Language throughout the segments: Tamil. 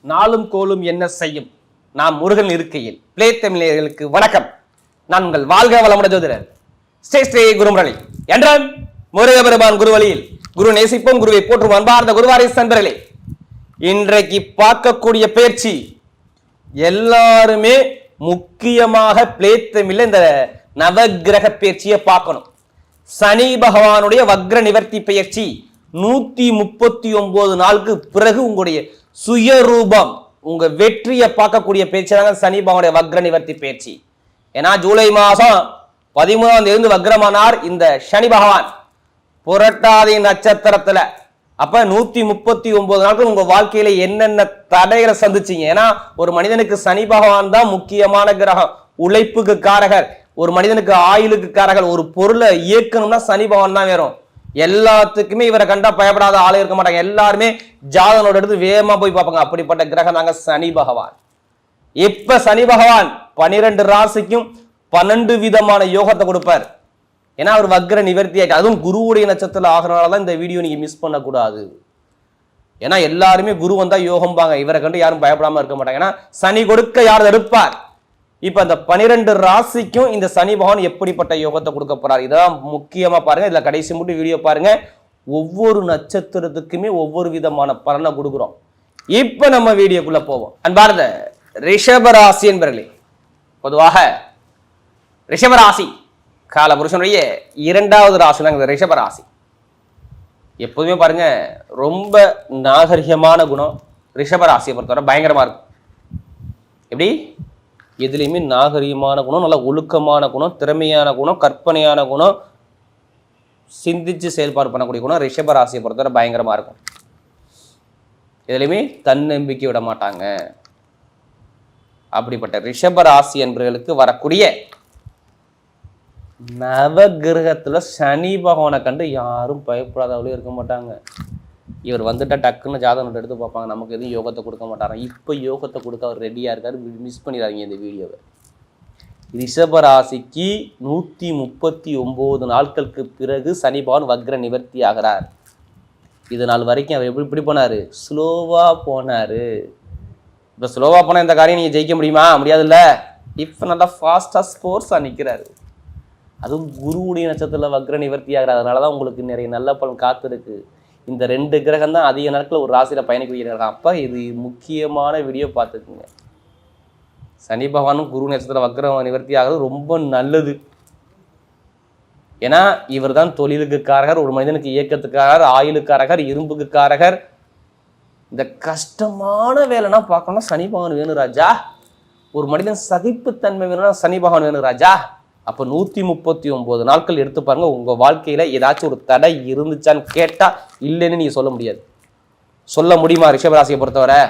நாளும் கோலும் என்ன செய்யும்? நாம் முருகன் இருக்கையில். பிளே தமிழர்களுக்கு வணக்கம். நான் உங்கள் வாழ்க வளமுடன் ஜோதிடர். ஸ்ரீ ஸ்ரீ குருமுரளி. என்றால் முருகபெருமான் குருவழியில் குரு நேசிப்போம் குருவை போற்றும் அன்பார்ந்த குருவாரி சந்தர்களே. இன்றைக்கு பார்க்கக்கூடிய பயிற்சி எல்லாருமே முக்கியமாக பிளே தமிழ்ல இந்த நவக்கிரக பயிற்சியை பார்க்கணும். சனி பகவானுடைய வக்ர நிவர்த்தி பயிற்சி நூத்தி முப்பத்தி ஒன்பது நாளுக்கு பிறகு உங்களுடைய சுயரூபம் உங்க வெற்றியை பார்க்கக்கூடிய பேச்சு தாங்க சனி பகவானுடைய வக்ர நிவர்த்தி பேச்சு. ஏன்னா ஜூலை மாதம் பதிமூணாம் தேதி வக்ரமானார் இந்த சனி பகவான். புரட்டாதி நட்சத்திரத்துல. அப்ப நூத்தி முப்பத்தி ஒன்பது நாட்கள் உங்க வாழ்க்கையில என்னென்ன தடைகளை சந்திச்சீங்க? ஏன்னா ஒரு மனிதனுக்கு சனி பகவான் தான் முக்கியமான கிரகம். உழைப்புக்கு காரகர். ஒரு மனிதனுக்கு ஆயுளுக்கு காரகர். ஒரு பொருளை இயக்கணும்னா சனி பகவான் தான் வேறும் எல்லாத்துக்குமே இவரை கண்டா பயப்படாத ஆளே இருக்க மாட்டாங்க. எல்லாருமே ஜாதகனோட எடுத்து வேகமா போய் பார்ப்பாங்க. அப்படிப்பட்ட கிரகம் தாங்க சனி பகவான். இப்ப சனி பகவான் பனிரெண்டு ராசிக்கும் பன்னெண்டு விதமான யோகத்தை கொடுப்பார். ஏன்னா அவர் வக்ர நிவர்த்தி ஆயிட்டு அதுவும் குருவுடைய நட்சத்திரத்தில் ஆகிறனால தான் இந்த வீடியோ நீங்க மிஸ் பண்ணக்கூடாது. ஏன்னா எல்லாருமே குரு வந்தா யோகம்பாங்க. இவரை கண்டு யாரும் பயப்படாம இருக்க மாட்டாங்க. ஏன்னா சனி கொடுக்க யார் தடுப்பார் இப்போ அந்த பனிரெண்டு ராசிக்கும் இந்த சனி பகவான் எப்படிப்பட்ட யோகத்தை கொடுக்க போறார்? இதான் முக்கியமா பாருங்க. இதுல கடைசி மட்டும் வீடியோ பாருங்க. ஒவ்வொரு நட்சத்திரத்துக்குமே ஒவ்வொரு விதமான பலனை கொடுக்குறோம். இப்ப நம்ம வீடியோக்குள்ள போவோம். அன்பார்ந்த ரிஷபராசி என்பர்களே பொதுவாக ரிஷபராசி கால புருஷனுடைய இரண்டாவது ராசி தான் ரிஷபராசி. எப்போதுமே பாருங்க ரொம்ப நாகரிகமான குணம் ரிஷபராசியை பொறுத்தவரை பயங்கரமா இருக்கும். எப்படி? எதுலேயுமே நாகரிகமான குணம் நல்ல ஒழுக்கமான குணம் திறமையான குணம் கற்பனையான குணம் சிந்திச்சு செயல்பாடு பண்ணக்கூடிய குணம் ரிஷபராசியை பொறுத்தவரை பயங்கரமா இருக்கும். எதுலையுமே தன்னம்பிக்கை விட மாட்டாங்க. அப்படிப்பட்ட ரிஷபராசி என்பவர்களுக்கு வரக்கூடிய நவகிரகத்தில் சனி பகவானை கண்டு யாரும் பயப்படாதவளையும் இருக்க மாட்டாங்க. இவர் வந்துட்டால் டக்குன்னு ஜாதகம் எடுத்து பார்ப்பாங்க. நமக்கு எதுவும் யோகத்தை கொடுக்க மாட்டாராம் இப்போ யோகத்தை கொடுக்க அவர் ரெடியாக இருக்கார். மிஸ் பண்ணிடாதீங்க இந்த வீடியோவை. ரிஷபராசிக்கு நூற்றி முப்பத்தி ஒம்பது நாட்களுக்கு பிறகு சனி வக்ர நிவர்த்தி ஆகிறார். இது நாள் வரைக்கும் அவர் எப்படி இப்படி போனார்? ஸ்லோவாக போனார். இப்போ ஸ்லோவாக போனால் இந்த காரியம் நீங்கள் ஜெயிக்க முடியுமா? முடியாதுல்ல. இப்போ நல்லா ஃபாஸ்ட்டாக ஸ்போர்ட்ஸாக நிற்கிறாரு அதுவும் குருவுடைய நட்சத்திரத்தில் வக்ர நிவர்த்தி ஆகிறார். அதனால தான் உங்களுக்கு நிறைய நல்ல பலன் காத்திருக்கு. இந்த ரெண்டு கிரகம் தான் அதிக நாட்கள் ஒரு ராசியில் பயணிக்கக்கூடிய கிரகம் அப்போ இது முக்கியமான வீடியோ பார்த்துக்குங்க. சனி பகவானும் குரு நட்சத்திர வக்ர நிவர்த்தி ஆகிறது ரொம்ப நல்லது. ஏன்னா இவர் தான் தொழிலுக்கு காரகர் ஒரு மனிதனுக்கு இயக்கத்துக்காரர் ஆயுளுக்காரகர் இரும்புக்கு காரகர். இந்த கஷ்டமான வேலைனா பார்க்கணும்னா சனி பகவான் வேணும் ராஜா. ஒரு மனிதன் சகிப்புத்தன்மை வேணும்னா சனி பகவான் வேணும் ராஜா. அப்போ நூற்றி முப்பத்தி ஒம்பது நாட்கள் எடுத்து பாருங்க உங்கள் வாழ்க்கையில் ஏதாச்சும் ஒரு தடை இருந்துச்சான்னு கேட்டால் இல்லைன்னு நீங்கள் சொல்ல முடியாது. சொல்ல முடியுமா ரிஷபராசியை பொறுத்தவரை?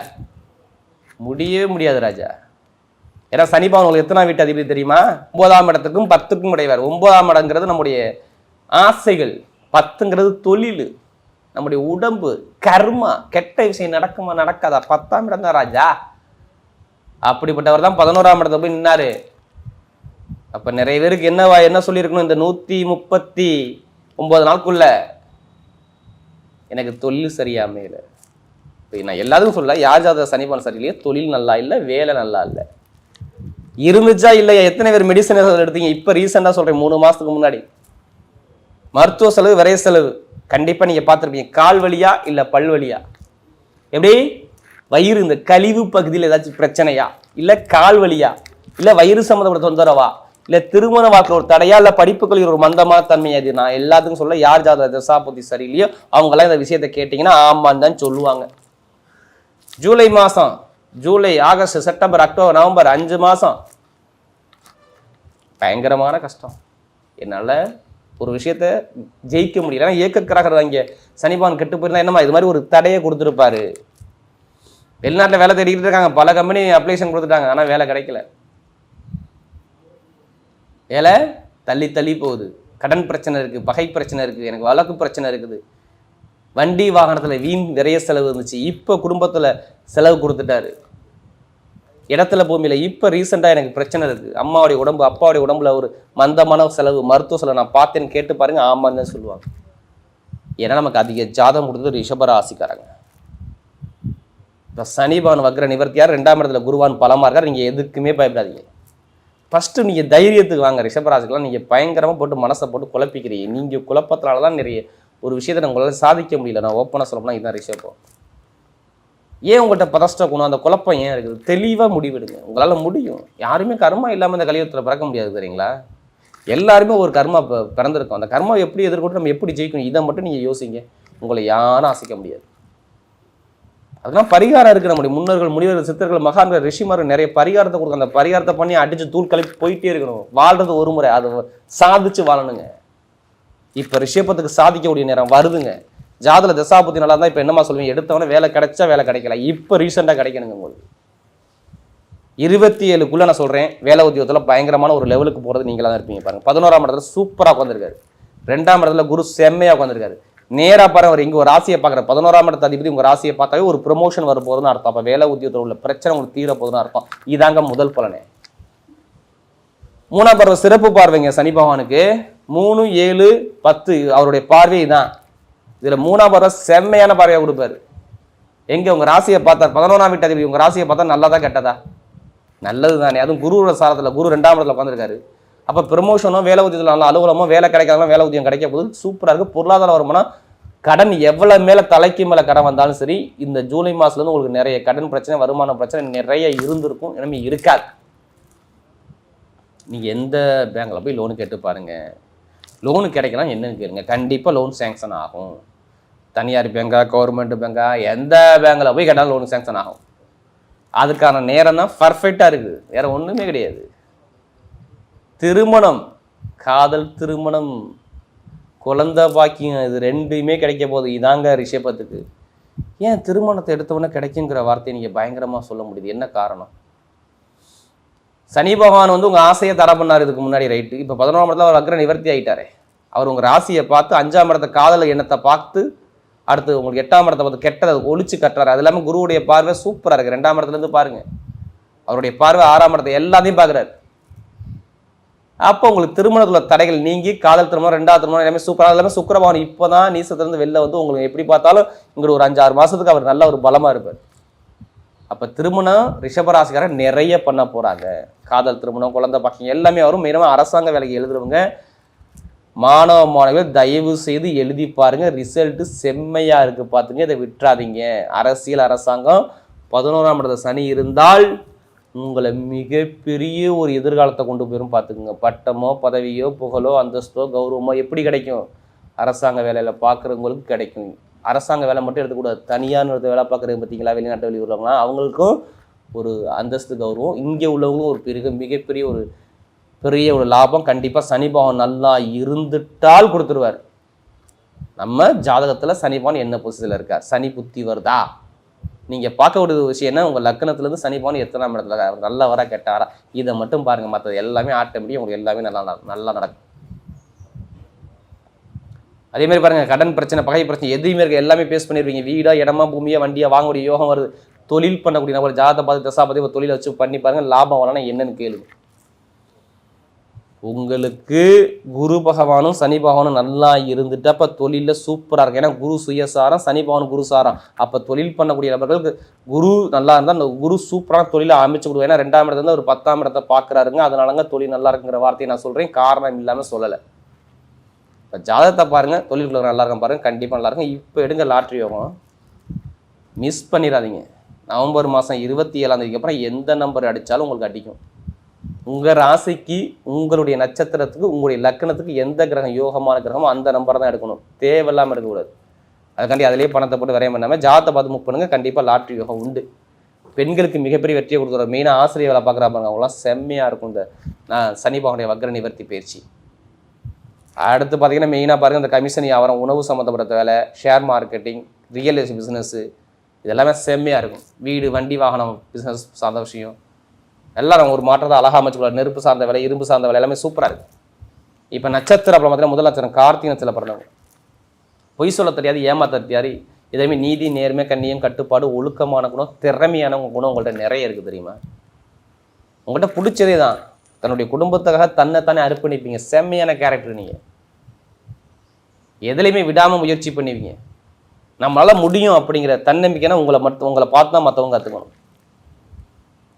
முடியவே முடியாது ராஜா. ஏன்னா சனி பவன் உங்களுக்கு எத்தனாம் வீட்டு அதிபதி தெரியுமா? ஒன்பதாம் இடத்துக்கும் பத்துக்கும் உடையவர் ஒன்பதாம் இடங்கிறது நம்முடைய ஆசைகள். பத்துங்கிறது தொழில். நம்முடைய உடம்பு கர்மா கெட்ட விஷயம் நடக்குமா நடக்காதா? பத்தாம் இடம் தான் ராஜா. அப்படிப்பட்டவர் தான் பதினோராம் இடத்துல போய் நின்னாரு. அப்ப நிறைய பேருக்கு என்னவா என்ன சொல்லியிருக்கணும் இந்த நூத்தி முப்பத்தி ஒன்பது நாளுக்குள்ள? எனக்கு தொழில் சரியா அமையல இப்போ நான் எல்லாத்துக்கும் சொல்ல யார் ஜாதக சனிபான் சரியில்லையே தொழில் நல்லா இல்லை வேலை நல்லா இல்லை. இருந்துச்சா இல்லையா? எத்தனை பேர் மெடிசன் எடுத்தீங்க? இப்போ ரீசெண்டாக சொல்கிறேன் மூணு மாதத்துக்கு முன்னாடி. மருத்துவ செலவு விரைய செலவு. கண்டிப்பாக நீங்கள் பார்த்துருப்பீங்க. கால் வழியா இல்லை பல் வழியா எப்படி? வயிறு இந்த கழிவு பகுதியில் ஏதாச்சும் பிரச்சனையா? இல்லை கால் வழியா இல்லை வயிறு சம்மந்தப்பட்ட தொந்தரவா? இல்லை திருமண வாழ்க்கை ஒரு தடையா இல்லை படிப்புகளில் ஒரு மந்தமான தன்மை அது நான் எல்லாத்துக்கும் சொல்ல யார் ஜாத தசாபதி சரியில்லையோ அவங்கெல்லாம் இந்த விஷயத்தை கேட்டிங்கன்னா ஆமான்னு தான் சொல்லுவாங்க. ஜூலை மாதம் July August September October November அஞ்சு மாதம் பயங்கரமான கஷ்டம். என்னால் ஒரு விஷயத்த ஜெயிக்க முடியல. ஏன்னா இயக்கக்காரர் இங்கே சனிபான் கெட்டு போயிருந்தா என்னமா இது மாதிரி ஒரு தடையை கொடுத்துருப்பாரு. வெளிநாட்டில் வேலை தேடிக்கிட்டு இருக்காங்க. பல கம்பெனி அப்ளிகேஷன் கொடுத்துட்டாங்க. ஆனால் வேலை கிடைக்கல. வேலை தள்ளி தள்ளி போகுது. கடன் பிரச்சனை இருக்குது பகை பிரச்சனை இருக்குது எனக்கு வழக்கு பிரச்சனை இருக்குது. வண்டி வாகனத்தில் வீண் நிறைய செலவு இருந்துச்சு. இப்போ குடும்பத்தில் செலவு கொடுத்துட்டாரு. இடத்துல பூமியில் இப்போ ரீசெண்டாக எனக்கு பிரச்சனை இருக்குது அம்மாவுடைய உடம்பு அப்பாவுடைய உடம்புல ஒரு மந்தமான செலவு மருத்துவ செலவு நான் பார்த்தேன்னு கேட்டு பாருங்கள் ஆமான்னு தான் சொல்லுவாங்க. ஏன்னா நமக்கு அதிக ஜாதகம் கொடுத்தது ரிஷபராசிக்காரங்க இப்போ சனிபான் வக்ர நிவர்த்தியார் ரெண்டாம் இடத்துல குருவான் பலமா இருக்கார். நீங்கள் எதுக்குமே பயப்படாதீங்க. ஃபஸ்ட்டு நீங்கள் தைரியத்துக்கு வாங்க ரிஷபராசிக்கெல்லாம் நீங்கள் பயங்கரமாக போட்டு மனசை போட்டு குழப்பிக்கிறீங்க. நீங்கள் குழப்பத்தினால தான் நிறைய ஒரு விஷயத்தை உங்களால் சாதிக்க முடியல. நான் ஓப்பனாக சொல்லப்போனால் இதுதான் ரிஷபம். ஏன் உங்கள்கிட்ட பதஷ்ட குணம்? அந்த குழப்பம் ஏன் இருக்குது? தெளிவாக முடிவெடுங்க. உங்களால் முடியும். யாருமே கர்மா இல்லாமல் இந்த கலியுகத்தில் பிறக்க முடியாது தெரியுங்களா? எல்லாருமே ஒரு கர்மா ப- பிறந்திருக்கும். அந்த கர்மா எப்படி எதிர்கொண்டு நம்ம எப்படி ஜெயிக்கணும்? இதை மட்டும் நீங்கள் யோசிங்க. உங்களை யாரும் அசைக்க முடியாது. அதெல்லாம் பரிகாரம் இருக்கு நம்முடைய முன்னோர்கள் முனிவர்கள் சித்தர்கள் மகான்கள் ரிஷிமார்கள் நிறைய பரிகாரத்தை கொடுக்கும் அந்த பரிகாரத்தை பண்ணி அடிச்சு தூள் கலப்பி போயிட்டே இருக்கணும். வாழ்றது ஒரு முறை. அதை சாதிச்சு வாழணுங்க. இப்போ ரிஷபத்துக்கு சாதிக்கக்கூடிய நேரம் வருதுங்க. ஜாதல தசாபத்தி நல்லா இருந்தால் இப்போ என்னமா சொல்லுவீங்க? எடுத்தவொடனே வேலை கிடைச்சா வேலை கிடைக்கல. இப்போ ரீசெண்டாக கிடைக்கணுங்க உங்களுக்கு. இருபத்தி ஏழுக்குள்ள நான் சொல்றேன். வேலை உத்தியோகத்தில் பயங்கரமான ஒரு லெவலுக்கு போறது நீங்களா தான் இருப்பீங்க பாருங்க. பதினோராம் இடத்துல சூப்பரா உட்காந்துருக்காரு ரெண்டாம் இடத்துல குரு செம்மையா உட்காந்துருக்காரு நேராக பாருங்க அவர் இங்கே ஒரு ராசியை பார்க்குற பதினோராம் இடத்த அதிபதி உங்கள் ராசியை பார்த்தாவே ஒரு ப்ரொமோஷன் வர போதுன்னு அர்த்தம். அப்போ வேலை உத்தியோகத்தில் உள்ள பிரச்சனை உங்களுக்கு தீர போதுன்னு அர்த்தம். இதாங்க முதல் பலனே. மூணாம் பருவ சிறப்பு பார்வைங்க சனி பகவானுக்கு. மூணு ஏழு பத்து அவருடைய பார்வை தான் இதில் மூணாம் பருவ செம்மையான பார்வையை கொடுப்பாரு. எங்கே உங்கள் ராசியை பார்த்தார் பதினோராம் வீட்டு அதிபதி உங்கள் ராசியை பார்த்தா நல்லதா கெட்டதா? நல்லது தானே அதுவும் குருவோட சாரத்தில் குரு ரெண்டாம் இடத்துல உட்காந்துருக்காரு அப்போ ப்ரமோஷனோ வேலை உதவியில் நல்ல வேலை கிடைக்காதவங்க வேலை உத்தியம் கிடைக்க போது சூப்பராக இருக்குது பொருளாதார வருமானம் கடன் எவ்வளோ மேலே தலைக்கு மேலே கடன் வந்தாலும் சரி இந்த ஜூலை மாதத்துலேருந்து உங்களுக்கு நிறைய கடன் பிரச்சனை வருமான பிரச்சனை நிறைய இருந்திருக்கும். இனிமேல் இருக்காது. நீங்கள் எந்த பேங்க்கில் போய் லோனு கேட்டு பாருங்கள் லோனு கிடைக்கலாம் என்னன்னு கேளுங்க. கண்டிப்பாக லோன் சேங்ஷன் ஆகும். தனியார் பேங்கா கவர்மெண்ட் பேங்கா எந்த பேங்கில் போய் கேட்டாலும் லோன் சேங்ஷன் ஆகும். அதுக்கான நேரம் தான் பர்ஃபெக்டாக இருக்குது. வேறு ஒன்றுமே கிடையாது. திருமணம் காதல் திருமணம் குழந்தை பாக்கியம் இது ரெண்டுமே கிடைக்க போகுது. இதாங்க ரிஷபத்துக்கு. ஏன் திருமணத்தை எடுத்தவொடனே கிடைக்குங்கிற வார்த்தையை நீங்கள் பயங்கரமாக சொல்ல முடியுது. என்ன காரணம்? சனி பகவான் வந்து உங்கள் ஆசையை தர பண்ணார் இதுக்கு முன்னாடி ரைட்டு இப்போ பதினோராம் இடத்துல அவர் அக்ர நிவர்த்தி ஆகிட்டாரே அவர் உங்கள் ராசியை பார்த்து அஞ்சாம் இடத்த காதல் எண்ணத்தை பார்த்து அடுத்து உங்களுக்கு எட்டாம் இடத்தை பார்த்து கெட்டதை ஒழிச்சு கட்டுறாரு. அது இல்லாமல் குருவுடைய பார்வை சூப்பராக இருக்குது ரெண்டாம் இடத்துலேருந்து பாருங்கள் அவருடைய பார்வை ஆறாம் இடத்தை எல்லாத்தையும் பார்க்குறாரு. அப்போ உங்களுக்கு திருமணத்துல தடைகள் நீங்கி காதல் திருமணம் ரெண்டாவது திருமணம் எல்லாமே சூப்பராக எல்லாமே சுக்கரபவன் இப்போ தான் நீசத்துலேருந்து வெளில வந்து உங்களுக்கு எப்படி பார்த்தாலும் இங்கே ஒரு அஞ்சாறு மாதத்துக்கு அவர் நல்ல ஒரு பலமாக இருப்பார். அப்போ திருமணம் ரிஷபராசிக்காரர் நிறைய பண்ண போகிறாங்க காதல் திருமணம் குழந்தை பாக்கியம் எல்லாமே வரும் மெயினாக அரசாங்க வேலைக்கு எழுதுறவங்க. மாணவ மாணவிகள் தயவு செய்து எழுதி பாருங்கள் ரிசல்ட்டு செம்மையாக இருக்குது பார்த்துங்க இதை விட்டுறாதீங்க. அரசியல் அரசாங்கம் பதினோராம் இடத்துல சனி இருந்தால் உங்களை மிகப்பெரிய ஒரு எதிர்காலத்தை கொண்டு போயிடும் பார்த்துக்குங்க. பட்டமோ பதவியோ புகழோ அந்தஸ்தோ கௌரவமோ எப்படி கிடைக்கும்? அரசாங்க வேலையில் பார்க்குறவங்களுக்கு கிடைக்கும். அரசாங்க வேலை மட்டும் எடுத்துக்கூடாது. தனியான ஒருத்தர் வேலை பார்க்குறது பார்த்தீங்களா? வெளிநாட்டு வெளியூர்லாம் அவங்களுக்கும் ஒரு அந்தஸ்து கௌரவம். இங்கே உள்ளவங்களும் ஒரு பெரிய மிகப்பெரிய ஒரு பெரிய ஒரு லாபம். கண்டிப்பாக சனிபாவம் நல்லா இருந்துட்டால் கொடுத்துருவார். நம்ம ஜாதகத்தில் சனிபான் என்ன பொசிஷனில் இருக்கார்? சனி புத்தி வருதா? நீங்கள் பார்க்க ஒரு விஷயம் என்ன உங்கள் லக்னத்துலேருந்து சனி எத்தனாம் இடத்துல நல்ல வர கெட்டாரா? இதை மட்டும் பாருங்கள் மற்றது எல்லாமே ஆட்டோமேட்டிக் உங்களுக்கு எல்லாமே நல்லா நல்லா நடக்கும். அதே மாதிரி பாருங்கள் கடன் பிரச்சனை பகை பிரச்சனை எதுவுமே இருக்க எல்லாமே பேஸ் பண்ணிடுவீங்க வீடாக இடமா பூமியாக வண்டியாக வாங்கக்கூடிய யோகம் வருது. தொழில் பண்ணக்கூடிய நபர் ஜாதகத்தை பார்த்து தசா பார்த்து ஒரு தொழில் வச்சு பண்ணி பாருங்கள் லாபம் வரலன்னா என்னன்னு கேளுங்க. உங்களுக்கு குரு பகவானும் சனி பகவானும் நல்லா இருந்துட்டு அப்போ தொழிலில் சூப்பராக இருக்கும் ஏன்னா குரு சுயசாரம் சனி பகவான் குரு சாரம். அப்போ தொழில் பண்ணக்கூடிய நபர்களுக்கு குரு நல்லா இருந்தால் அந்த குரு சூப்பரான தொழிலை அமைச்சு கொடுக்கும். ஏன்னா ரெண்டாம் இடத்துல இருந்து ஒரு பத்தாம் இடத்தை பார்க்குறாருங்க. அதனாலங்க தொழில் நல்லா இருக்குங்கிற வார்த்தையை நான் சொல்கிறேன் காரணம் இல்லாமல் சொல்லலை. இப்போ ஜாதகத்தை பாருங்கள் தொழில்குள்ள நல்லா இருக்கும் பாருங்கள் கண்டிப்பாக நல்லா இருக்கும். இப்போ எடுங்க லாட்ரி யோகம். மிஸ் பண்ணிடாதீங்க நவம்பர் மாதம் இருபத்தி ஏழாம் தேதிக்கு அப்புறம் எந்த நம்பர் அடித்தாலும் உங்களுக்கு அடிக்கும். உங்கள் ராசிக்கு உங்களுடைய நட்சத்திரத்துக்கு உங்களுடைய லக்கணத்துக்கு எந்த கிரகம் யோகமான கிரகமோ அந்த நம்பரை தான் எடுக்கணும். தேவையில்லாமல் எடுக்கக்கூடாது. அதுக்காண்டி அதிலேயே பணத்தை போட்டு வரையம் பண்ணாமல் ஜாதத்தை பார்த்து முக் பண்ணுங்கள் கண்டிப்பாக லாட்ரி யோகம் உண்டு. பெண்களுக்கு மிகப்பெரிய வெற்றியை கொடுக்குற மெயினாக ஆசிரியர் வேலை பார்க்குறா பாருங்க அவங்களாம் செம்மையாக இருக்கும் இந்த நான் சனி பகவானுடைய வக்ர நிவர்த்தி பயிற்சி. அடுத்து பார்த்தீங்கன்னா மெயினாக பாருங்கள் இந்த கமிஷன் வியாபாரம் உணவு சம்மந்தப்பட்ட வேலை share marketing real estate business இதெல்லாமே செம்மையாக இருக்கும். வீடு வண்டி வாகனம் பிஸ்னஸ் சார்ந்த விஷயம் எல்லாரும் ஒரு மாற்றத்தை அழகாக அமைச்சுக்கலாம் நெருப்பு சார்ந்த வேலை இரும்பு சார்ந்த வேலை எல்லாமே சூப்பராக இருக்குது இப்போ நட்சத்திரம் அப்புறம் பார்த்தீங்கன்னா முதல் நட்சத்திரம் கார்த்திகை நட்சத்திரம் பிறந்தவங்க. பொய் சொல்ல தெரியாது ஏமாத்த தெரியாது. இதேமே நீதி நேர்மை கண்ணியம் கட்டுப்பாடு ஒழுக்கமான குணம் திறமையான குணம் உங்கள்கிட்ட நிறைய இருக்குது தெரியுமா? உங்கள்கிட்ட பிடிச்சதே தான். தன்னுடைய குடும்பத்துக்காக தன்னை தானே அர்ப்பணிப்பீங்க. செம்மையான கேரக்டர் நீங்கள் எதுலையுமே விடாமல் முயற்சி பண்ணுவீங்க. நம்மளால் முடியும் அப்படிங்கிற தன்னம்பிக்கைனா உங்களை மட்டும் உங்களை பார்த்து தான் மற்றவங்க கற்றுக்கணும்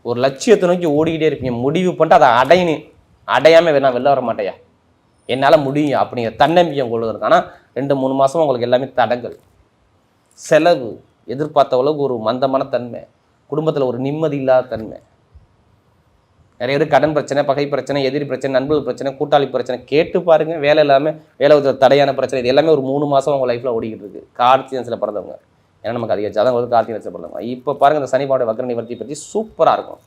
ஒரு லட்சியத்தை நோக்கி ஓடிக்கிட்டே இருப்பீங்க. முடிவு பண்ணிட்டு அதை அடையணும். அடையாமல் வேணா வெளில வர மாட்டேயா? என்னால் முடியும் அப்படிங்கிற தன்னம்பிக்கை உங்களுக்கு இருக்கு ஆனால் ரெண்டு மூணு மாதம் உங்களுக்கு எல்லாமே தடங்கள். செலவு எதிர்பார்த்த அளவுக்கு ஒரு மந்தமான தன்மை. குடும்பத்தில் ஒரு நிம்மதி இல்லாத தன்மை. நிறைய பேர் கடன் பிரச்சனை பகை பிரச்சனை எதிரி பிரச்சனை நண்பர்கள் பிரச்சனை கூட்டாளி பிரச்சனை கேட்டு பாருங்கள் வேலை இல்லாமல் வேலை தடையான பிரச்சனை இது எல்லாமே ஒரு மூணு மாதம் உங்கள் லைஃப்பில் ஓடிக்கிட்டு இருக்குது கார்த்தியன்ஸில் பிறந்தவங்க. ஏன்னா நமக்கு அதிக ஜாதகம் வந்து கார்த்திகை நட்சத்திரம் இப்போ பாருங்கள் இந்த சனிபாவோட வக்ர நிவர்த்தி பற்றி சூப்பராக இருக்கும்.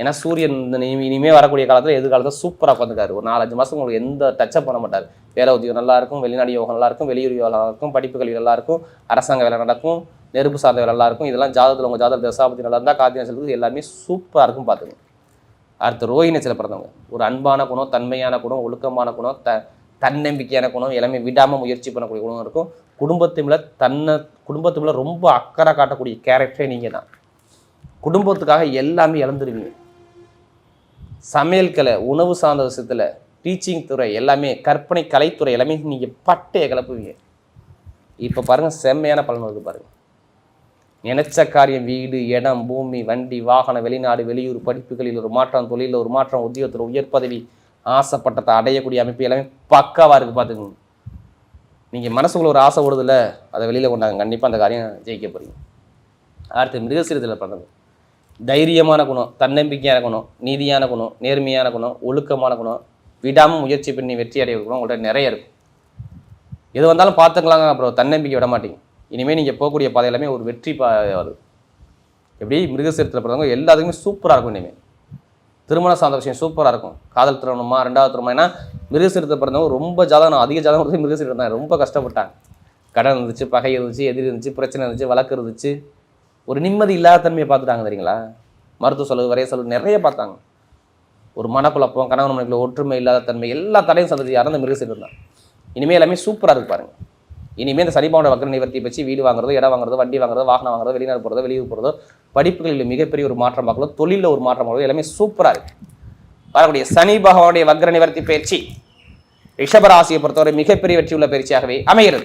ஏன்னா சூரியன் இந்த இனிமேல் வரக்கூடிய காலத்தில் எதிர்காலத்தில் சூப்பராக உட்காந்துக்காரு ஒரு நாலஞ்சு மாதம் உங்களுக்கு எந்த டச்சப் பண்ண மாட்டார். வேலை உத்தியோகம் நல்லா இருக்கும் வெளிநாடு யோகம் நல்லா இருக்கும் வெளியூர் யோகம் நல்லா இருக்கும் படிப்பு கல்வி நல்லா இருக்கும் அரசாங்க வேலை நடக்கும் நெருப்பு சார்ந்த வேலை நல்லா இருக்கும். இதெல்லாம் ஜாதகத்தில் உங்கள் ஜாதக தசாபதி நல்லா இருந்தால் கார்த்திகை எல்லாமே சூப்பராக இருக்கும் பார்த்துங்க அடுத்து ரோஹிணத்தில் பிறந்தவங்க. ஒரு அன்பான குணம் தன்மையான குணம் ஒழுக்கமான குணம் த தன்னம்பிக்கையான குணம் எல்லாமே விடாமல் முயற்சி பண்ணக்கூடிய குணம் இருக்கும். குடும்பத்து தன்னை குடும்பத்து மேல ரொம்ப அக்கறை காட்டக்கூடிய கேரக்டரே நீங்கள் தான் குடும்பத்துக்காக எல்லாமே இழந்துருவீங்க. சமையல் கலை உணவு சார்ந்த விஷயத்தில் டீச்சிங் துறை எல்லாமே கற்பனை கலைத்துறை எல்லாமே நீங்கள் பட்டையை கிளப்புவீங்க. இப்போ பாருங்கள் செம்மையான பலன் வருது பாருங்கள் நினைச்ச காரியம் வீடு இடம் பூமி வண்டி வாகனம் வெளிநாடு வெளியூர் படிப்புகளில் ஒரு மாற்றம் தொழிலில் ஒரு மாற்றம் உத்தியோகத்தில் உயர் பதவி ஆசைப்பட்டதை அடையக்கூடிய அமைப்பு எல்லாமே பக்காவாக இருக்குது பார்த்துக்கோங்க. நீங்கள் மனசுக்குள்ள ஒரு ஆசை ஓடுதுல்ல அதை வெளியில் கொண்டாங்க கண்டிப்பாக அந்த காரியம் ஜெயிக்க போகிறீங்க அடுத்து மிருகசீரத்தில் பண்ணுறது தைரியமான குணம் தன்னம்பிக்கையான குணம் நீதியான குணம் நேர்மையான குணம் ஒழுக்கமான குணம் விடாமல் முயற்சி பண்ணி வெற்றி அடைய குணம் உங்கள்கிட்ட நிறைய இருக்கும் எது வந்தாலும் பார்த்துக்கலாங்க அப்புறம் தன்னம்பிக்கை விட மாட்டீங்க. இனிமேல் நீங்கள் போகக்கூடிய பாதை எல்லாமே ஒரு வெற்றி பா வரும் எப்படி? மிருகசீரத்தில் பிறந்தவங்க எல்லாத்துக்குமே சூப்பராக இருக்கும் இனிமேல் திருமண சார்ந்த விஷயம் சூப்பராக இருக்கும். காதல் திருமணமா ரெண்டாவது திருமணம் ஏன்னா மிருகசீரத்தை பிறந்தவங்க ரொம்ப ஜாதகம் அதிக ஜாதகம் கொடுத்து மிருகசீரத்தை தான். ரொம்ப கஷ்டப்பட்டாங்க. கடன் இருந்துச்சு பகை இருந்துச்சு எதிரி இருந்துச்சு பிரச்சனை இருந்துச்சு வழக்கு இருந்துச்சு. ஒரு நிம்மதி இல்லாத தன்மையை பார்த்துட்டாங்க தெரியுங்களா? மருத்துவ செலவு வரைய செலவு நிறைய பார்த்தாங்க. ஒரு மனக்குழப்பம் கணவன் மனைவிக்குள்ள ஒற்றுமை இல்லாத தன்மை எல்லா தடையும் சந்ததி யாரும் அந்த மிருகசீரம் தான். இனிமேல் எல்லாமே சூப்பராக இருக்கு பாருங்க. இனிமேல் இந்த சனிபாவோட வக்கர நிவர்த்தி பற்றி வீடு வாங்குறதோ இடம் வாங்குறதோ வண்டி வாங்குறதோ வாகனம் வாங்குறதோ வெளிநாடு போகிறதோ வெளியூர் போகிறதோ படிப்புகளில் மிகப்பெரிய ஒரு மாற்றம் பார்க்கலாம் தொழிலில் ஒரு மாற்றம் பார்க்கலாம் எல்லாமே சூப்பராக இருக்குது வரக்கூடிய சனி பகவானுடைய வக்ர நிவர்த்தி பயிற்சி ரிஷபராசியை பொறுத்தவரை மிகப்பெரிய வெற்றி உள்ள பயிற்சியாகவே அமைகிறது.